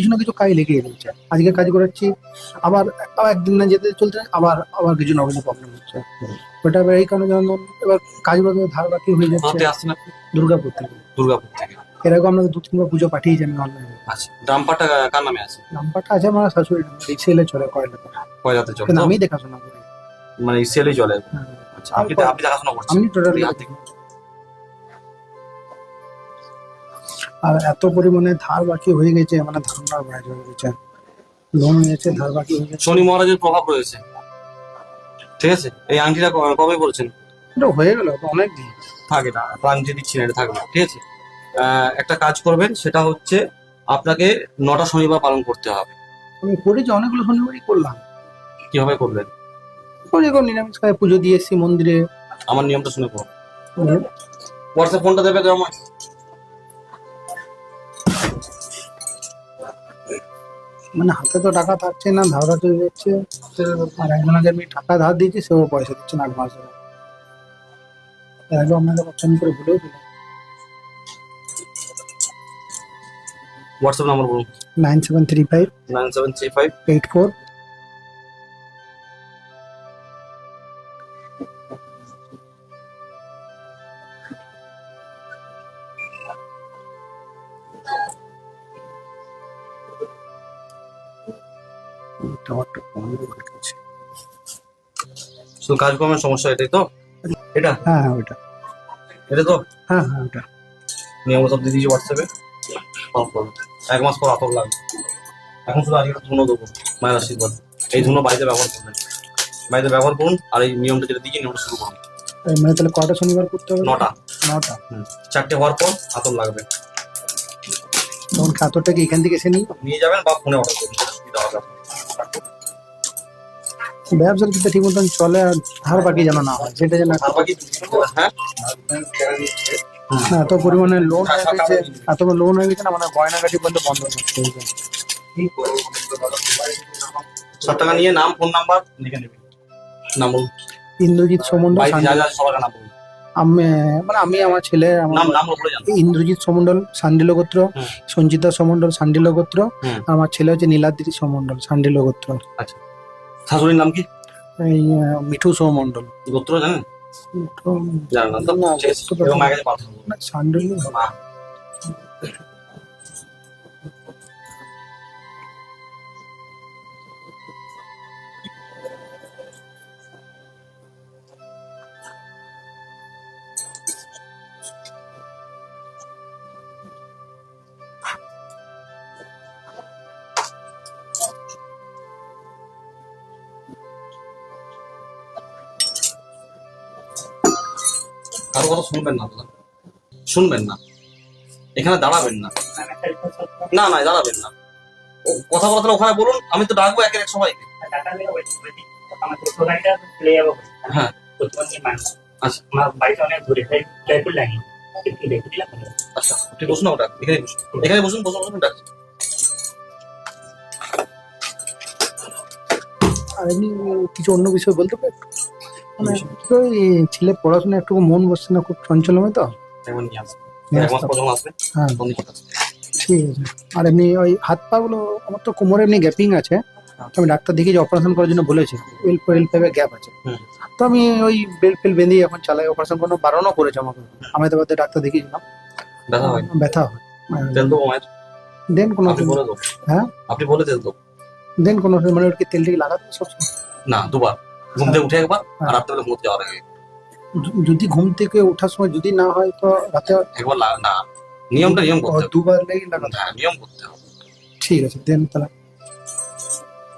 কিছু না কিছু কাজ লেগেই রয়েছে। আজকে কাজ করাচ্ছি আবার একদিন না যেতে চলতে আবার আবার কিছু না কিছু প্রবলেম হচ্ছে। ওটা এবার এই কারণে যেমন এবার কাজগুলো তো ধার বাকি হয়ে যাচ্ছে। দুর্গাপুর থেকে। দুর্গাপুর থেকে। দু তিনবার পুজো পাঠিয়েছি আমি অনলাইনে আচ্ছা ডাম্পারটা কার নামে আছে? আছে আমার শাশুড়ি সেলে চলে কয়লা কয়লাতে চলে? আমি দেখাশোনা করি। মানে সেলেই চলে? হ্যাঁ। আচ্ছা আপনি আপনি দেখাশোনা করছেন? আমি টোটালি আর এত পরিমাণে ধার বাকি হয়ে গেছে মানে ধারণা বাইরে হয়ে গেছে। লোন নিয়েছে ধার বাকি হয়ে গেছে। শনি মহারাজের প্রভাব রয়েছে। ঠিক আছে? এই আংটিটা কবে বলছেন এটা হয়ে গেল অনেক দিন। থাকে না আংটি দিচ্ছি না এটা থাকবে না, ঠিক আছে? একটা কাজ করবেন সেটা হচ্ছে আপনাকে নটা শনিবার পালন করতে হবে। আমি করেছি অনেকগুলো শনিবারই করলাম। কীভাবে করবেন? নিরামিষ খায় পুজো দিয়ে এসেছি মন্দিরে। আমার নিয়মটা শুনে পড়ো হোয়াটসঅ্যাপ ফোনটা দেবে তো আমার মানে হাতে তো টাকা থাকছে না ধার চলে যাচ্ছে। আর একজনকে আমি টাকা ধার দিয়েছি সেও পয়সা দিচ্ছে না মাস ধরে এর আগে আপনাকে পছন্দ করে ভুলেও দিলাম হোয়াটসঅ্যাপ নাম্বার বলুন। Nine seven three five nine seven three five. Eight four. শুধু কাজকর্মের সমস্যা এটাই তো? এটা? হ্যাঁ ওইটা। এটা তো? হ্যাঁ হ্যাঁ ওইটা। নিয়ম সব দিয়ে দিয়েছি হোয়াটসঅ্যাপে এক মাস পর আতর লাগবে এখন শুধু আজকে ধুনো দেবো মায়ের আশীর্বাদ। এই ধুনো বাড়িতে ব্যবহার করবেন। বাড়িতে ব্যবহার করুন আর এই নিয়মটা যেটা দিয়ে নিয়মটা শুরু করুন। মানে তাহলে কটা শনিবার করতে হবে? নটা। নটা। হুম। চারটে হওয়ার পর আতর লাগবে। তখন খাতরটা কি এখান থেকে এসে নিই নিয়ে যাবেন বা ফোনে অর্ডার করুন হবে। ব্যবসার ক্ষেত্রে ঠিক মতন চলে আর ধার বাকি যেন না হয় সেটা যেন হ্যাঁ? না, এত পরিমাণে লোন হয়ে গেছে এত লোন হয়ে গেছে না মানে গয়নাগাটি পর্যন্ত বন্ধ হয়ে যাচ্ছে টাকা নিয়ে নাম ফোন নাম্বার লিখে নেবেন নাম বলুন। ইন্দ্রজিৎ সমন্ডল যা যা সবার নাম বলুন। আমি মানে আমি আমার ছেলে ইন্দ্রজিৎ সমন্ডল সান্ডিল গোত্র সঞ্জিতা সমন্ডল সান্ডিল গোত্র আমার ছেলে হচ্ছে নীলাদ্রি সমন্ডল সান্ডিল গোত্র। শাশুড়ির নাম কি? মিঠু সমন্ডল। গোত্র জানেন? জানেন না, সান্ডিল কারও কথা শুনবেন না দাদা। শুনবেন না। এখানে দাঁড়াবেন না। না না, দাঁড়াবেন না। ও, কথা বলতে হলে ওখানে বলুন, আমি তো ডাকবো একের এক সবাইকে। হ্যাঁ। আচ্ছা। আচ্ছা কিছু অন্য বিষয় বলতে পারি মানে ছেলে পড়াশোনা একটু মন বসছে না খুব তো? পর যখন আসবে। হ্যাঁ। ঠিক আছে। আর এমনি ওই হাত পা গুলো আমার তো কোমরে এমনি গ্যাপিং আছে। তো আমি ডাক্তার দেখিয়ে অপারেশন করার জন্য বলেছি এল এল ফাইভে গ্যাপ আছে। তো আমি ওই বেল ফেল বেঁধে এখন চালাই অপারেশন কোনো বারণও করেছে আমাকে। আমি তো ডাক্তার দেখিয়েছিলাম। ব্যথা হয়? হয়। মায়ের? দেন কোনো হ্যাঁ? আপনি বলে তেল দেবো। দেন কোনো মানে ওর কি তেল টেল লাগাতে সব না দুবার। ঘুম থেকে উঠে একবার আর রাত্রেবেলা রাত্রে ঘুমোতে যাওয়ার আগে। যদি ঘুম থেকে ওঠার সময় যদি না হয় তো রাতে একবার না নিয়মটা নিয়ম করতে দুবার লেগে লাগাতে হ্যাঁ নিয়ম করতে হবে। ঠিক আছে দেন তাহলে।